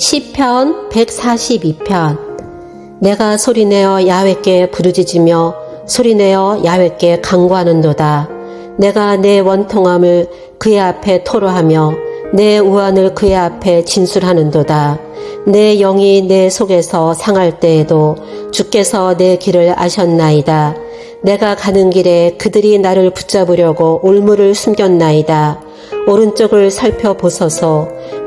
시편 142편. 내가 소리내어 야외께 부르짖으며 소리내어 야외께 강구하는도다. 내가 내 원통함을 그의 앞에 토로하며 내 우환을 그의 앞에 진술하는도다. 내 영이 내 속에서 상할 때에도 주께서 내 길을 아셨나이다. 내가 가는 길에 그들이 나를 붙잡으려고 올무를 숨겼나이다. 오른쪽을 살펴보소서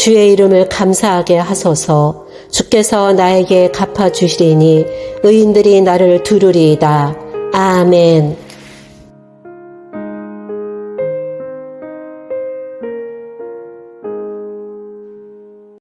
주의 이름을 감사하게 하소서 주께서 나에게 갚아주시리니 의인들이 나를 두르리이다. 아멘.